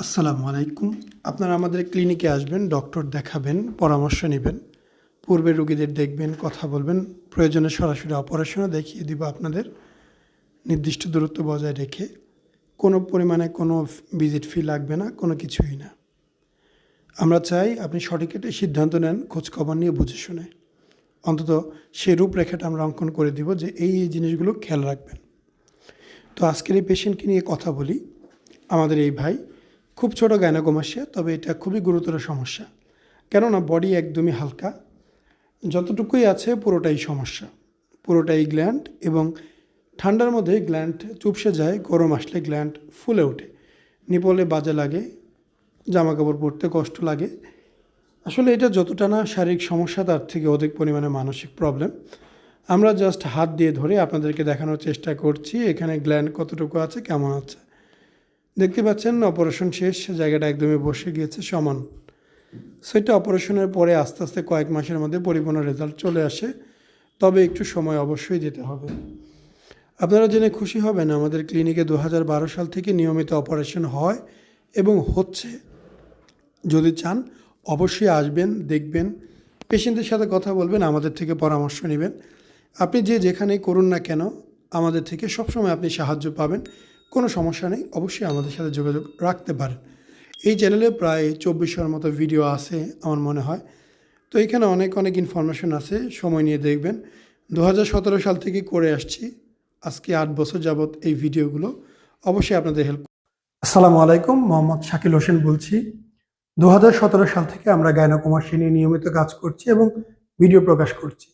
আসসালামু আলাইকুম আপনারা আমাদের ক্লিনিকে আসবেন, ডক্টর দেখাবেন, পরামর্শ নেবেন, পূর্বে রুগীদের দেখবেন, কথা বলবেন, প্রয়োজনে সরাসরি অপারেশনও দেখিয়ে দিব আপনাদের। নির্দিষ্ট দূরত্ব বজায় রেখে কোনো পরিমাণে কোনো ভিজিট ফি লাগবে না, কোনো কিছুই না। আমরা চাই আপনি সঠিক একটা সিদ্ধান্ত নেন, খোঁজখবর নিয়ে বুঝে শুনে। অন্তত সেই রূপরেখাটা আমরা অঙ্কন করে দিব যে এই এই জিনিসগুলো খেয়াল রাখবেন। তো আজকের এই পেশেন্টকে নিয়ে কথা বলি, আমাদের এই ভাই। খুব ছোট গায়নাকোমাসিয়া তবে এটা খুবই গুরুতর সমস্যা। কেননা বডি একদমই হালকা। যতটুকুই আছে পুরোটাই সমস্যা। পুরোটাই গ্ল্যান্ড এবং ঠান্ডার মধ্যে গ্ল্যান্ড চুপসে যায়, গরম আসলে গ্ল্যান্ড ফুলে ওঠে। নিপলে বাজে লাগে জামা কাপড় পরতে কষ্ট লাগে। আসলে এটা যতটা না শারীরিক সমস্যা, তার থেকে অধিক পরিমাণে মানসিক প্রবলেম। আমরা জাস্ট হাত দিয়ে ধরে আপনাদেরকে দেখানোর চেষ্টা করছি, এখানে গ্ল্যান্ড কতটুকু আছে, কেমন আছে। দেখতে পাচ্ছেন অপারেশন শেষ, জায়গাটা একদমই বসে গিয়েছে, সমান। সেটা অপারেশনের পরে আস্তে আস্তে কয়েক মাসের মধ্যে পরিপূর্ণ রেজাল্ট চলে আসে, তবে একটু সময় অবশ্যই দিতে হবে। আপনারা জেনে খুশি হবেন, আমাদের ক্লিনিকে দু হাজার বারো সাল থেকে নিয়মিত অপারেশন হয় এবং হচ্ছে। যদি চান, অবশ্যই আসবেন, দেখবেন পেশেন্টের সাথে কথা বলবেন, আমাদের থেকে পরামর্শ নেবেন। আপনি যে যেখানেই করুন না কেন, আমাদের থেকে সবসময় আপনি সাহায্য পাবেন। কোনো সমস্যা নেই, অবশ্যই আমাদের সাথে যোগাযোগ রাখতে পারেন। এই চ্যানেলে প্রায় চব্বিশশোর মতো ভিডিও আছে আমার মনে হয়। তো এখানে অনেক অনেক ইনফরমেশন আছে, সময় নিয়ে দেখবেন। দু হাজার সতেরো সাল থেকে করে আসছি, আজকে আট বছর যাবৎ এই ভিডিওগুলো। অবশ্যই আপনাদের হেল্প আসসালামু আলাইকুম, মোহাম্মদ শাকিল হোসেন বলছি। দু হাজার সতেরো সাল থেকে আমরা গায়নাকুমাসী নিয়ে নিয়মিত কাজ করছি এবং ভিডিও প্রকাশ করছি।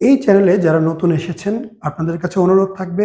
এই চ্যানেলে যারা নতুন এসেছেন, আপনাদের কাছে অনুরোধ থাকবে